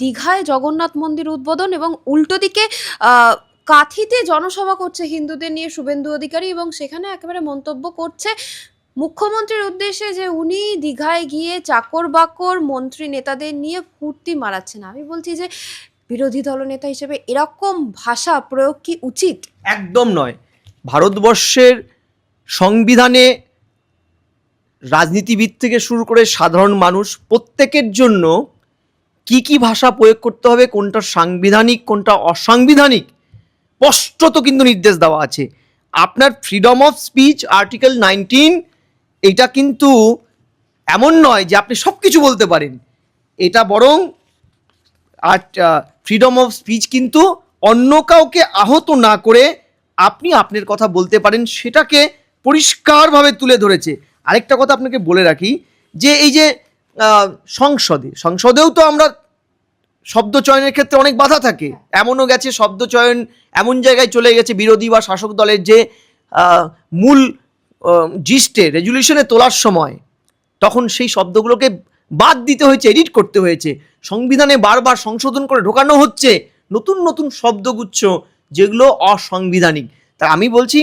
দীঘায় জগন্নাথ মন্দির উদ্বোধন এবং উল্টো দিকে কাঁথিতে জনসভা করছে হিন্দুদের নিয়ে শুভেন্দু অধিকারী এবং সেখানে একেবারে মন্তব্য করছে মুখ্যমন্ত্রীর উদ্দেশ্যে যে উনি দীঘায় গিয়ে চাকর বাকর মন্ত্রী নেতাদের নিয়ে ফুর্তি মারাচ্ছেন। আমি বলছি যে বিরোধী দলনেতা হিসেবে এরকম ভাষা প্রয়োগ কি উচিত? একদম নয়। ভারতবর্ষের সংবিধানে রাজনীতিবিদ থেকে শুরু করে সাধারণ মানুষ প্রত্যেকের জন্য কি কি ভাষা প্রয়োগ করতে হবে? কোনটা সাংবিধানিক, কোনটা অসাংবিধানিক? স্পষ্টত কিন্তু নির্দেশ দেওয়া আছে। আপনার freedom of speech article nineteen এটা কিন্তু এমন নয় যে আপনি সব কিছু বলতে পারেন। এটা বরং আর ফ্রিডম অফ স্পিচ কিন্তু অন্য কাউকে আহত না করে আপনি আপনার কথা বলতে পারেন, সেটাকে পরিষ্কারভাবে তুলে ধরেছে। আরেকটা কথা আপনাকে বলে রাখি, যে এই যে সংসদে। সংসদেও তো আমরা শব্দ চয়নের ক্ষেত্রে অনেক বাধা থাকে। এমনও গেছে শব্দ চয়ন এমন জায়গায় চলে গেছে বিরোধী বা শাসক দলের যে মূল জিস্টে রেজুলেশনে তোলার সময় তখন সেই শব্দগুলোকে বাদ দিতে হয়েছে এডিট করতে হয়েছে। সংবিধানে বারবার সংশোধন করে ঢোকানো হচ্ছে নতুন নতুন শব্দগুচ্ছ যেগুলো অসাংবিধানিক। তা আমি বলছি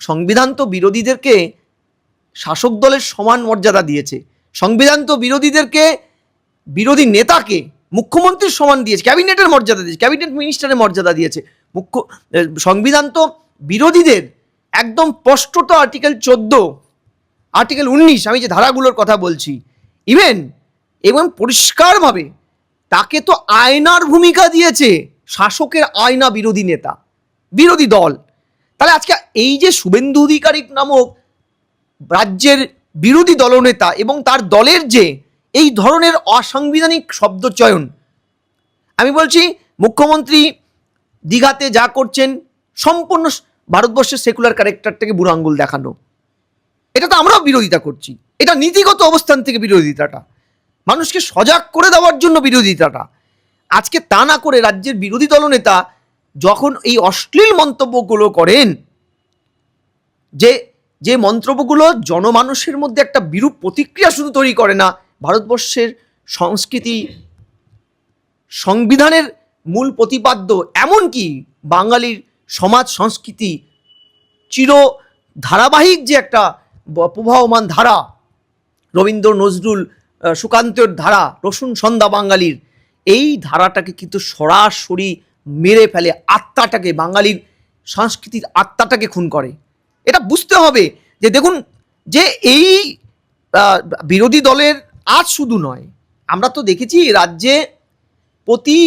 সংবিধান তো বিরোধীদেরকে শাসক দলের সমান মর্যাদা দিয়েছে। সংবিধান তো বিরোধীদেরকে, বিরোধী নেতাকে মুখ্যমন্ত্রীর সমান দিয়েছে, ক্যাবিনেটের মর্যাদা দিয়েছে, ক্যাবিনেট মিনিস্টারের মর্যাদা দিয়েছে। মুখ্য সংবিধান তো বিরোধীদের একদম স্পষ্টত আর্টিকেল চোদ্দ, আর্টিকেল উনিশ, আমি যে ধারাগুলোর কথা বলছি, ইভেন এবং পরিষ্কারভাবে তাকে তো আয়নার ভূমিকা দিয়েছে শাসকের আয়না বিরোধী নেতা, বিরোধী দল। তাহলে আজকে এই যে শুভেন্দু অধিকারী নামক রাজ্যের বিরোধী দলনেতা এবং তার দলের যে এই ধরনের অসাংবিধানিক শব্দচয়ন আমি বলছি মুখ্যমন্ত্রী দীঘাতে যা করছেন, সম্পূর্ণ ভারতবর্ষের সেকুলার ক্যারেক্টারটাকে বুড়ো আঙ্গুল দেখানো। এটা তো আমরাও বিরোধিতা করছি। এটা নীতিগত অবস্থান থেকে বিরোধিতাটা। মানুষকে সজাগ করে দেওয়ার জন্য বিরোধিতাটা। আজকে তা না করে রাজ্যের বিরোধী দলনেতা যখন এই অশ্লীল মন্তব্যগুলো করেন, যে যে মন্তব্যগুলো জনমানুষের মধ্যে একটা বিরূপ প্রতিক্রিয়া শুধু তৈরি করে না, ভারতবর্ষের সংস্কৃতি, সংবিধানের মূল প্রতিপাদ্য, এমনকি বাঙালির সমাজ, সংস্কৃতি, চির ধারাবাহিক যে একটা প্রবাহমান ধারা, রবীন্দ্র নজরুল সুকান্তের ধারা রসুন সন্ধ্যা বাঙালির, এই ধারাটাকে কিন্তু সরাসরি মেরে ফেলে আত্মাটাকে, বাঙালির সংস্কৃতির আত্মাটাকে খুন করে। এটা বুঝতে হবে যে দেখুন, যে এই বিরোধী দলের আজ শুধু নয়, আমরা তো দেখেছি রাজ্যে প্রতি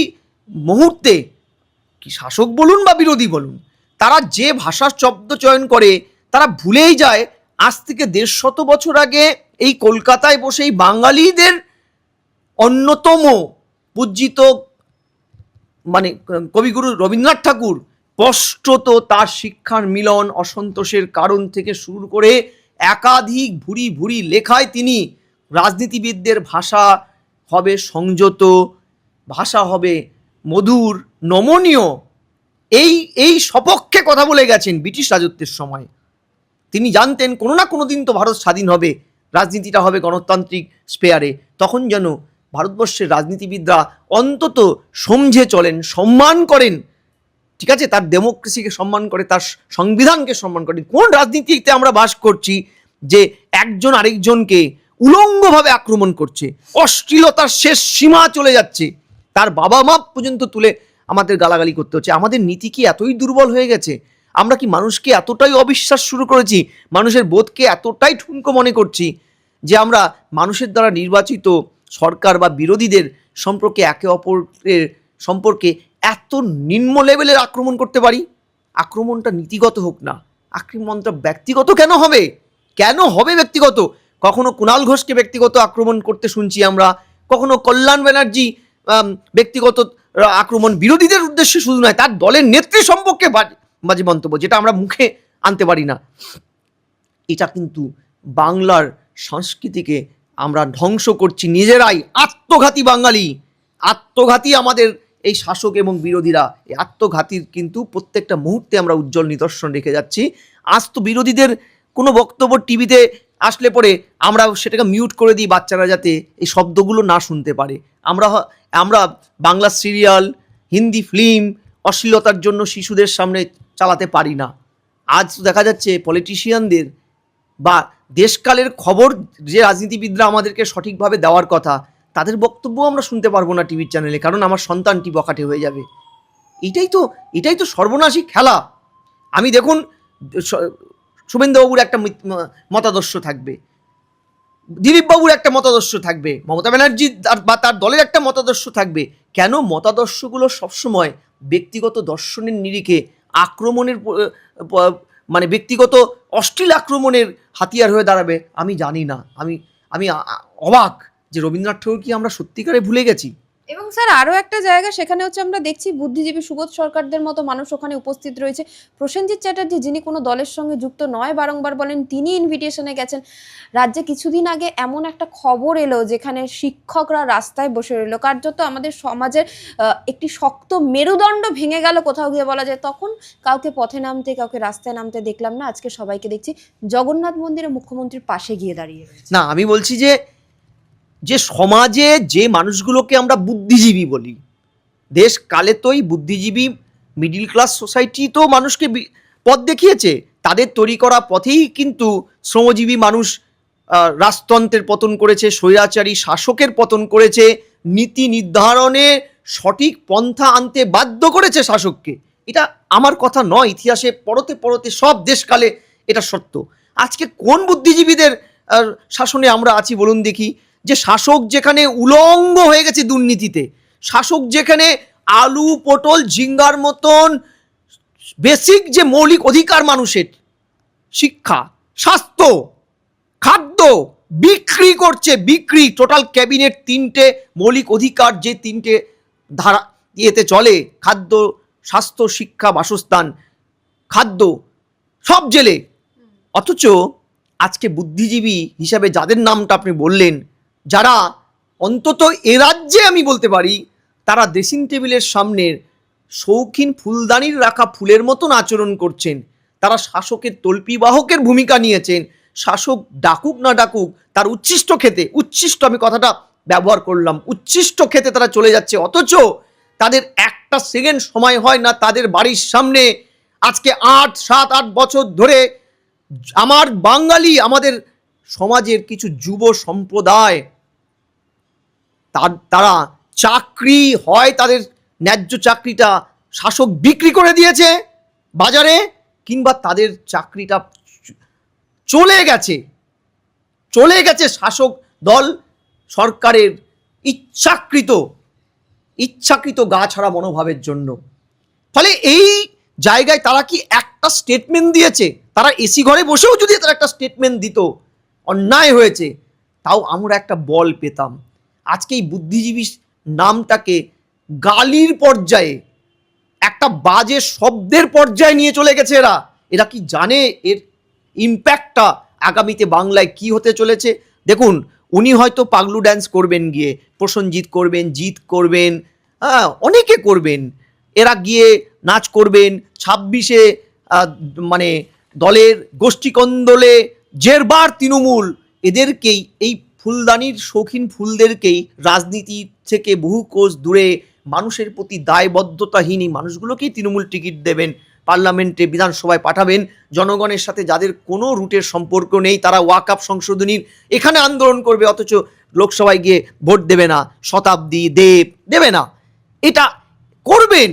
মুহূর্তে কি শাসক বলুন বা বিরোধী বলুন, তারা যে ভাষার শব্দ চয়ন করে, তারা ভুলেই যায়। আজ থেকে দেড় শত বছর আগে এই কলকাতায় বসেই বাঙালিদের অন্যতম পূজিত মানে কবিগুরু রবীন্দ্রনাথ ঠাকুর স্পষ্টত তার শিক্ষার মিলন অসন্তোষের কারণ থেকে শুরু করে একাধিক ভুরি ভুরি লেখায় তিনি রাজনীতিবিদদের ভাষা হবে সংযত, ভাষা হবে মধুর, নমনীয়। এই এই সপক্ষে কথা বলে গেছেন ব্রিটিশ রাজত্বের সময়। তিনি জানতেন কোনো না কোনো দিন তো ভারত স্বাধীন হবে, রাজনীতিটা হবে গণতান্ত্রিক স্পেয়ারে তখন যেন ভারতবর্ষের রাজনীতিবিদরা অন্তত সমঝে চলেন, সম্মান করেন। ঠিক আছে? তার ডেমোক্রেসিকে সম্মান করে, তার সংবিধানকে সম্মান করে, কোন রাজনীতিতে আমরা বাস করছি যে একজন আরেকজনকে উলঙ্গভাবে আক্রমণ করছে, অশ্লীলতার শেষ সীমা চলে যাচ্ছে, তার বাবা মা পর্যন্ত তুলে আমাদের গালাগালি করতে হচ্ছে। আমাদের নীতি কি এতই দুর্বল হয়ে গেছে? আমরা কি মানুষকে এতটাই অবিশ্বাস শুরু করেছি, মানুষের বোধকে এতটাই ঠুনকো মনে করছি, যে আমরা মানুষের দ্বারা নির্বাচিত সরকার বা বিরোধীদের সম্পর্কে, একে অপরের সম্পর্কে এত নিম্ন লেভেলের আক্রমণ করতে পারি? আক্রমণটা নীতিগত হোক না। আক্রমণটা ব্যক্তিগত কেন হবে? কেন হবে ব্যক্তিগত? কখনো কুণাল ঘোষকে ব্যক্তিগত আক্রমণ করতে শুনছি আমরা। কখনো কল্যাণ ব্যানার্জি ব্যক্তিগত আক্রমণ বিরোধীদের উদ্দেশ্যে শুধু নয়, তার দলের নেত্রী সম্পর্কে বাজে মন্তব্য, যেটা আমরা মুখে আনতে পারি না। এটা কিন্তু বাংলার সংস্কৃতিকে আমরা ধ্বংস করছি নিজেরাই। আত্মঘাতী বাঙালি। আত্মঘাতী আমাদের এই শাসক এবং বিরোধীরা এই আত্মঘাতীর কিন্তু প্রত্যেকটা মুহূর্তে আমরা উজ্জ্বল নিদর্শন রেখে যাচ্ছি। আজ তো বিরোধীদের কোনো বক্তব্য টিভিতে আসলে পরে আমরা সেটাকে মিউট করে দিই বাচ্চারা যাতে এই শব্দগুলো না শুনতে পারে। আমরা আমরা বাংলা সিরিয়াল, হিন্দি ফিল্ম অশ্লীলতার জন্য শিশুদের সামনে চালাতে পারি না। আজ দেখা যাচ্ছে পলিটিশিয়ানদের বা দেশকালের খবর যে রাজনীতিবিদরা আমাদেরকে সঠিকভাবে দেওয়ার কথা তাদের বক্তব্য আমরা শুনতে পারব না টিভির চ্যানেলে, কারণ আমার সন্তানটি বখাটে হয়ে যাবে। এটাই তো এটাই তো সর্বনাশী খেলা। আমি দেখুন শুভেন্দুবাবুর একটা মতাদর্শ থাকবে। দিলীপবাবুর একটা মতাদর্শ থাকবে। মমতা ব্যানার্জি বা তার দলের একটা মতাদর্শ থাকবে। কেন মতাদর্শগুলো সবসময় ব্যক্তিগত দর্শনের নিরিখে আক্রমণের মানে ব্যক্তিগত অশ্লীল আক্রমণের হাতিয়ার হয়ে দাঁড়াবে, আমি জানি না। আমি আমি অবাক। যে রবীন্দ্রনাথ ঠাকুর কি আমরা সত্যিকারে ভুলে গেছি? এবং স্যার আরও একটা জায়গা সেখানে হচ্ছে আমরা দেখছি বুদ্ধিজীবী সুবোধ সরকারদের মতো মানুষ ওখানে উপস্থিত রয়েছে। প্রসেনজিৎ চ্যাটার্জি যিনি কোনো দলের সঙ্গে যুক্ত নয় বারংবার বলেন তিনি ইনভিটেশনে গেছেন। রাজ্যে কিছুদিন আগে এমন একটা খবর এলো যেখানে শিক্ষকরা রাস্তায় বসে রইল। কার্যত আমাদের সমাজের একটি শক্ত মেরুদণ্ড ভেঙে গেল কোথাও গিয়ে বলা যায়। তখন কাউকে পথে নামতে কাউকে রাস্তায় নামতে দেখলাম না। আজকে সবাইকে দেখছি। জগন্নাথ মন্দিরে মুখ্যমন্ত্রীর পাশে গিয়ে দাঁড়িয়ে। না আমি বলছি যে যে সমাজে যে মানুষগুলোকে আমরা বুদ্ধিজীবী বলি, দেশ কালে তোই বুদ্ধিজীবী মিডিল ক্লাস সোসাইটি তো মানুষকে পথ দেখিয়েছে, তাদের তৈরি করা পথেই কিন্তু শ্রমজীবী মানুষ রাজতন্ত্রের পতন করেছে, স্বৈরাচারী শাসকের পতন করেছে, নীতি নির্ধারণে সঠিক পন্থা আনতে বাধ্য করেছে শাসককে। এটা আমার কথা নয়, ইতিহাসে পরতে পরতে সব দেশকালে এটা সত্য। আজকে কোন বুদ্ধিজীবীদের শাসনে আমরা আছি বলুন দেখি। যে শাসক যেখানে উলঙ্গ হয়ে গেছে দুর্নীতিতে, শাসক যেখানে আলু, পটল, ঝিঙ্গার মতন বেসিক যে মৌলিক অধিকার মানুষের শিক্ষা, স্বাস্থ্য, খাদ্য বিক্রি করছে, বিক্রি টোটাল ক্যাবিনেট তিনটে মৌলিক অধিকার যে তিনটে ধারা ইয়েতে চলে, খাদ্য, স্বাস্থ্য, শিক্ষা, বাসস্থান, খাদ্য, সব জেলে। অথচ আজকে বুদ্ধিজীবী হিসাবে যাদের নামটা আপনি বললেন যারা অন্তত এ রাজ্যে আমি বলতে পারি, তারা ড্রেসিং টেবিলের সামনের শৌখিন ফুলদানির রাখা ফুলের মতন আচরণ করছেন। তারা শাসকের তল্পিবাহকের ভূমিকা নিয়েছেন। শাসক ডাকুক না ডাকুক, তার উচ্ছিষ্ট খেতে, উচ্ছিষ্ট আমি কথাটা ব্যবহার করলাম, উচ্ছিষ্ট খেতে তারা চলে যাচ্ছে। অথচ তাদের একটা সেকেন্ড সময় হয় না তাদের বাড়ির সামনে। আজকে আট, সাত, আট বছর ধরে আমার বাঙালি, আমাদের সমাজের কিছু যুব সম্প্রদায় তার চাকরি হয় তাদের ন্যায্য চাকরিটা শাসক বিক্রি করে দিয়েছে বাজারে, কিংবা তাদের চাকরিটা চলে গেছে চলে গেছে শাসক দল সরকারের ইচ্ছাকৃত ইচ্ছাকৃত গা ছাড়া মনোভাবের জন্য। ফলে এই জায়গায় তারা কি একটা স্টেটমেন্ট দিয়েছে? তারা এসি ঘরে বসেও যদি তারা একটা স্টেটমেন্ট দিত, অন্যায় হয়েছে, তাও আমরা একটা বল পেতাম। আজকে এই বুদ্ধিজীবী নামটাকে গালির পর্যায়ে, একটা বাজে শব্দের পর্যায়ে নিয়ে চলে গেছে এরা। এরা কি জানে এর ইম্প্যাক্টটা আগামীতে বাংলায় কি হতে চলেছে? দেখুন, উনি হয়তো পাগলু ড্যান্স করবেন গিয়ে প্রসঞ্জিৎ করবেন, জিৎ করবেন হ্যাঁ অনেকে করবেন। এরা গিয়ে নাচ করবেন, ছাব্বিশে মানে দলের গোষ্ঠীকন্দলে জেরবার তৃণমূল, এদেরকেই এই ফুলদানির শৌখিন ফুলদেরকেই রাজনীতি থেকে বহু কোষ দূরে মানুষের প্রতি দায়বদ্ধতাহীন এই মানুষগুলোকেই তৃণমূল টিকিট দেবেন, পার্লামেন্টে বিধানসভায় পাঠাবেন। জনগণের সাথে যাদের কোনো রুটের সম্পর্ক নেই, তারা ওয়াকআপ সংশোধনীর এখানে আন্দোলন করবে, অথচ লোকসভায় গিয়ে ভোট দেবে না, শতাব্দী দেব দেবে না। এটা করবেন,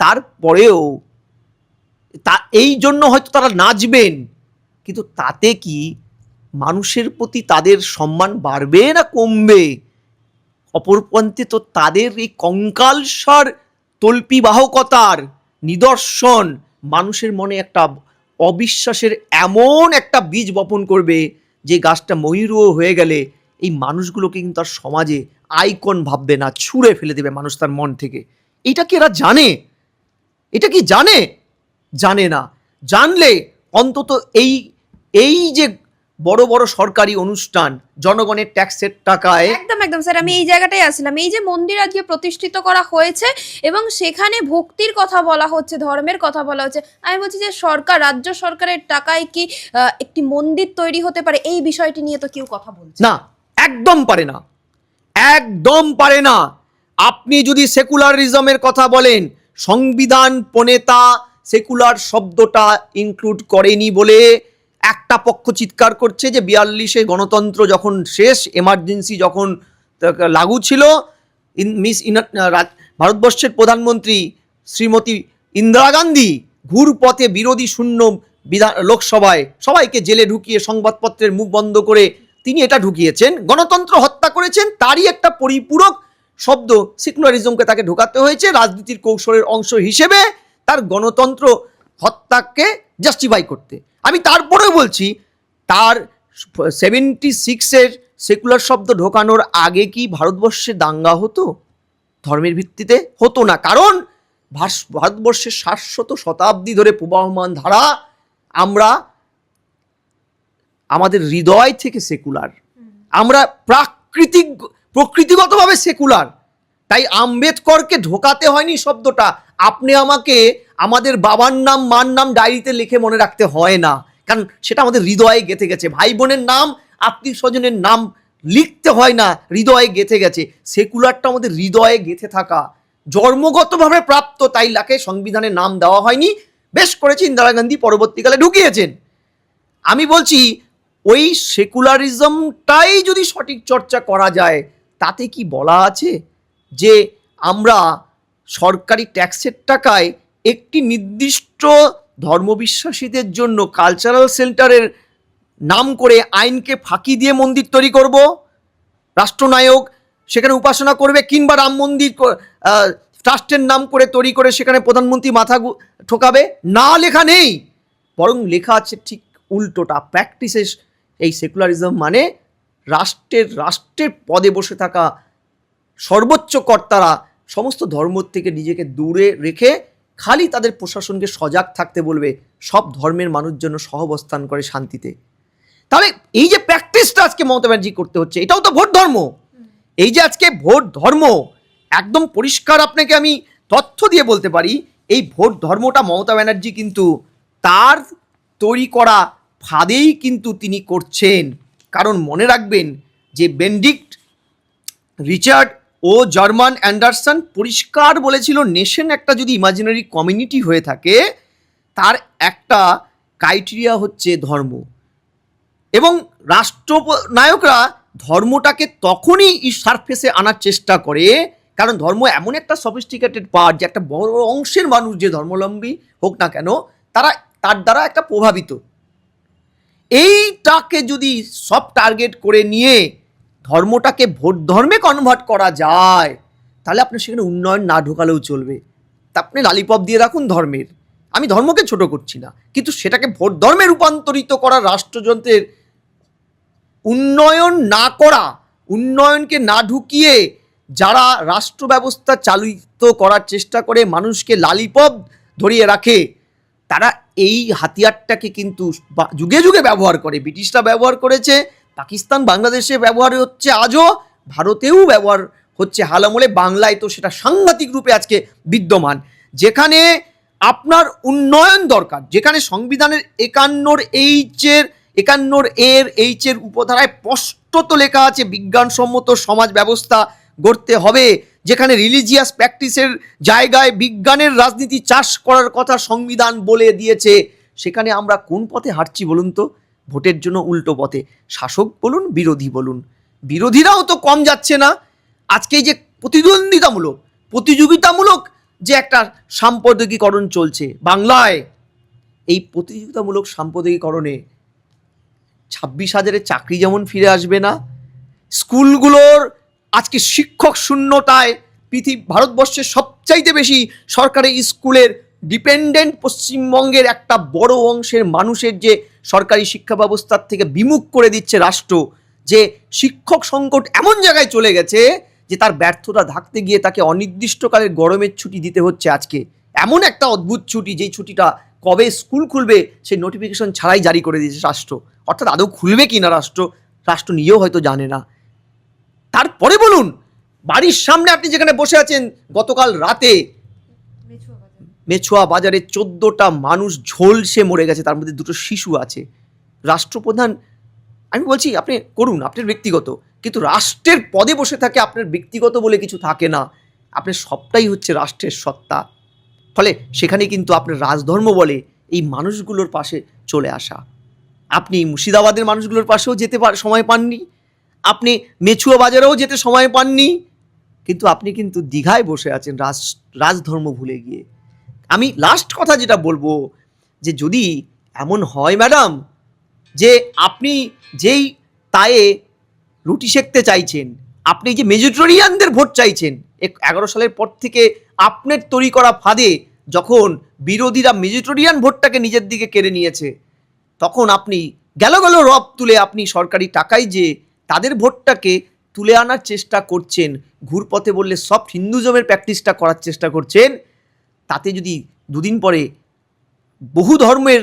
তারপরেও তা, এই জন্য হয়তো তারা নাচবেন, কিন্তু তাতে কি মানুষের প্রতি তাদের সম্মান বাড়বে না কমবে? অপরপন্থে তো তাদের এই কঙ্কালসার তল্পিবাহকতার নিদর্শন মানুষের মনে একটা অবিশ্বাসের এমন একটা বীজ বপন করবে যে গাছটা ময়ূরও হয়ে গেলে এই মানুষগুলোকে কিন্তু তার সমাজে আইকন ভাববে না, ছুঁড়ে ফেলে দেবে মানুষ তার মন থেকে। এটা কি এরা জানে? এটা কি জানে? জানে না। জানলে অন্তত এই এই যে বড় বড় সরকারি অনুষ্ঠান জনগণের ট্যাক্সের টাকায়। একদম একদম স্যার আমি এই জায়গাটাই আসছিলাম। এই যে মন্দির আজকে প্রতিষ্ঠিত করা হয়েছে এবং সেখানে ভক্তির কথা বলা হচ্ছে ধর্মের কথা বলা হচ্ছে আমি বলছি যে সরকার রাজ্য সরকারের টাকায় কি একটি মন্দির তৈরি হতে পারে? এই বিষয়টি নিয়ে তো কেউ কথা বলছে না। না একদম পারে না। একদম পারে না। আপনি যদি সেকুলারিজমের কথা বলেন সংবিধান প্রণেতা সেকুলার শব্দটা ইনক্লুড করেনি বলে একটা পক্ষ চিৎকার করছে যে বিয়াল্লিশে গণতন্ত্র যখন শেষ এমার্জেন্সি যখন লাগু ছিল, ইন, মিস ভারতবর্ষের প্রধানমন্ত্রী শ্রীমতী ইন্দিরা গান্ধী ঘুরপথে বিরোধী শূন্য বিধান, লোকসভায় সবাইকে জেলে ঢুকিয়ে সংবাদপত্রের মুখ বন্ধ করে তিনি এটা ঢুকিয়েছেন। গণতন্ত্র হত্যা করেছেন, তারই একটা পরিপূরক শব্দ সেকুলারিজমকে তাকে ঢোকাতে হয়েছে, রাজনীতির কৌশলের অংশ হিসেবে তার গণতন্ত্র হত্যাকে জাস্টিফাই করতে। আমি তারপরেও বলছি তার সেভেন্টি সিক্সের সেকুলার শব্দ ঢোকানোর আগে কি ভারতবর্ষে দাঙ্গা হতো? ধর্মের ভিত্তিতে হতো না। কারণ ভারতবর্ষের শাশ্বত শতাব্দী ধরে প্রবাহমান ধারা আমরা আমাদের হৃদয় থেকে সেকুলার আমরা প্রাকৃতিক প্রকৃতিগতভাবে সেকুলার তাই আম্বেদকরকে ঢোকাতে হয়নি শব্দটা। আপনি আমাকে আমাদের বাবার নাম, মার নাম ডায়েরিতে লিখে মনে রাখতে হয় না। কারণ সেটা আমাদের হৃদয়ে গেঁথে গেছে। ভাই বোনের নাম, আত্মীয় স্বজনের নাম লিখতে হয় না, হৃদয়ে গেঁথে গেছে। সেকুলারটা আমাদের হৃদয়ে গেঁথে থাকা। জন্মগতভাবে প্রাপ্ত, তাই লাকে সংবিধানে নাম দেওয়া হয়নি। বেশ করেছে, ইন্দিরা গান্ধী পরবর্তীকালে ঢুকিয়েছেন। আমি বলছি, ওই সেকুলারিজমটাই যদি সঠিক চর্চা করা যায়, তাতে কি বলা আছে? যে আমরা সরকারি ট্যাক্সের টাকায় একটি নির্দিষ্ট ধর্মবিশ্বাসীদের জন্য কালচারাল সেন্টারের নাম করে আইনকে ফাঁকি দিয়ে মন্দির তৈরি করব, রাষ্ট্রনায়ক সেখানে উপাসনা করবে কিংবা রাম মন্দির ট্রাস্টের নাম করে তৈরি করে সেখানে প্রধানমন্ত্রী মাথা ঠোকাবে, না লেখা নেই। বরং লেখা আছে ঠিক উল্টোটা প্র্যাকটিসেস এই সেকুলারিজম মানে রাষ্ট্রের রাষ্ট্রের পদে বসে থাকা সর্বোচ্চ কর্তারা সমস্ত ধর্ম থেকে নিজেকে দূরে রেখে খালি তাদের প্রশাসনকে সজাগ থাকতে বলবে, সব ধর্মের মানুষ যেন সহবস্থান করে শান্তিতে। তাহলে এই যে প্র্যাকটিসটা আজকে মমতা ব্যানার্জি করতে হচ্ছে, এটাও তো ভোট ধর্ম। এই যে আজকে ভোট ধর্ম, একদম পরিষ্কার আপনাকে আমি তথ্য দিয়ে বলতে পারি, এই ভোট ধর্মটা মমতা ব্যানার্জি কিন্তু তার তৈরি করা ফাঁদেই কিন্তু তিনি করছেন। কারণ মনে রাখবেন যে Benedict Richard O'Gorman Anderson পরিষ্কার বলেছিল, নেশন একটা যদি ইমাজিনারি কমিউনিটি হয়ে থাকে, তার একটা ক্রাইটেরিয়া হচ্ছে ধর্ম। এবং রাষ্ট্রনায়করা ধর্মটাকে তখনই সারফেসে আনার চেষ্টা করে, কারণ ধর্ম এমন একটা সফিস্টিকেটেড পার্ট যে একটা বড় অংশের মানুষ যে ধর্মলম্বী হোক না কেন, তারা তার দ্বারা একটা প্রভাবিত। এইটাকে যদি সব টার্গেট করে নিয়ে ধর্মটাকে ভোট ধর্মে কনভার্ট করা যায়, তাহলে আপনি সেখানে উন্নয়ন না ঢোকালেও চলবে। তা আপনি লালিপপ দিয়ে রাখুন ধর্মের। আমি ধর্মকে ছোট করছি না, কিন্তু সেটাকে ভোট ধর্মে রূপান্তরিত করা রাষ্ট্রযন্ত্রের উন্নয়ন না করা, উন্নয়নকে না ঢুকিয়ে যারা রাষ্ট্র ব্যবস্থা চালিত করার চেষ্টা করে মানুষকে লালিপপ ধরিয়ে রাখে, তারা এই হাতিয়ারটাকে কিন্তু যুগে যুগে ব্যবহার করে। ব্রিটিশরা ব্যবহার করেছে পাকিস্তান বাংলাদেশে ব্যবহার হচ্ছে আজও, ভারতেও ব্যবহার হচ্ছে হালামলে, বাংলায় তো সেটা সাংঘাতিক রূপে আজকে বিদ্যমান। যেখানে আপনার উন্নয়ন দরকার, যেখানে সংবিধানের একান্নর এইচের, একান্নর এর এইচের উপধারায় স্পষ্টত লেখা আছে, বিজ্ঞানসম্মত সমাজ ব্যবস্থা গড়তে হবে, যেখানে রিলিজিয়াস প্র্যাকটিসের জায়গায় বিজ্ঞানের রাজনীতি চাষ করার কথা সংবিধান বলে দিয়েছে, সেখানে আমরা কোন পথে হাঁটছি বলুন তো? ভোটের জন্য উল্টো পথে। শাসক বলুন, বিরোধী বলুন। বিরোধীরাও তো কম যাচ্ছে না। আজকে যে প্রতিদ্বন্দ্বিতামূলক, প্রতিযোগিতামূলক যে একটা সাম্প্রদায়িকরণ চলছে বাংলায়, এই প্রতিযোগিতামূলক সাম্প্রদায়িকরণে ছাব্বিশ হাজারের চাকরি যেমন ফিরে আসবে না, স্কুলগুলোর আজকে শিক্ষক শূন্যতায় পৃথিবী, ভারতবর্ষের সবচাইতে বেশি সরকারি স্কুলের ডিপেন্ডেন্ট পশ্চিমবঙ্গের একটা বড় অংশের মানুষের যে সরকারি শিক্ষা ব্যবস্থার থেকে বিমুখ করে দিচ্ছে রাষ্ট্র, যে শিক্ষক সংকট এমন জায়গায় চলে গেছে যে তার ব্যর্থতা ঢাকতে গিয়ে তাকে অনির্দিষ্টকালের গরমের ছুটি দিতে হচ্ছে আজকে। এমন একটা অদ্ভুত ছুটি, যেই ছুটিটা কবে স্কুল খুলবে সেই নোটিফিকেশন ছাড়াই জারি করে দিয়েছে রাষ্ট্র। অর্থাৎ আদৌ খুলবে কি না রাষ্ট্র রাষ্ট্র নিজেও হয়তো জানে না। তারপরে বলুন, বাড়ির সামনে আপনি যেখানে বসে আছেন, গতকাল রাতে মেছুয়া বাজারে চোদ্দোটা মানুষ ঝলসে মরে গেছে, তার মধ্যে দুটো শিশু আছে। রাষ্ট্রপ্রধান, আমি বলছি, আপনি করুন আপনার ব্যক্তিগত। কিন্তু রাষ্ট্রের পদে বসে থাকে আপনার ব্যক্তিগত বলে কিছু থাকে না। আপনার সবটাই হচ্ছে রাষ্ট্রের সত্তা। ফলে সেখানে কিন্তু আপনার রাজধর্ম বলে এই মানুষগুলোর পাশে চলে আসা। আপনি মুর্শিদাবাদের মানুষগুলোর পাশেও যেতে সময় পাননি। আপনি মেছুয়া বাজারেও যেতে সময় পাননি। কিন্তু আপনি কিন্তু দীঘায় বসে আছেন রাজ রাজধর্ম ভুলে গিয়ে। আমি লাস্ট কথা যেটা বলব, যে যদি এমন হয় ম্যাডাম যে আপনি যেই তায়ে রুটি সেকতে চাইছেন, আপনি যে মেজিটোরিয়ানদের ভোট চাইছেন এগারো সালের পর থেকে আপনার তৈরি করা ফাঁদে যখন বিরোধীরা মেজিটোরিয়ান ভোটটাকে নিজের দিকে কেড়ে নিয়েছে, তখন আপনি গেল গেল রব তুলে আপনি সরকারি টাকায় যে তাদের ভোটটাকে তুলে আনার চেষ্টা করছেন, ঘুরপথে বললে সফট হিন্দুজমের প্র্যাকটিসটা করার চেষ্টা করছেন তাতে যদি দুদিন পরে বহু ধর্মের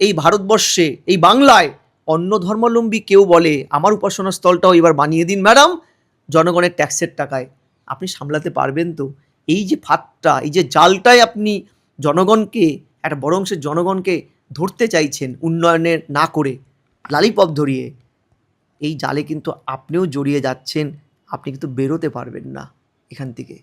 এই ভারতবর্ষে, এই বাংলায় অন্য ধর্মাবলম্বী কেউ বলে, আমার উপাসনা স্থলটাও এবার বানিয়ে দিন, ম্যাডাম। জনগণের ট্যাক্সের টাকায়। আপনি সামলাতে পারবেন তো। এই যে ফাঁদটা, এই যে জালটায় আপনি জনগণকে, একটা বড় অংশের জনগণকে ধরতে চাইছেন উন্নয়নের না করে, লালিপপ ধরিয়ে, এই জালে কিন্তু আপনিও জড়িয়ে যাচ্ছেন, আপনি কিন্তু বেরোতে পারবেন না এখান থেকে।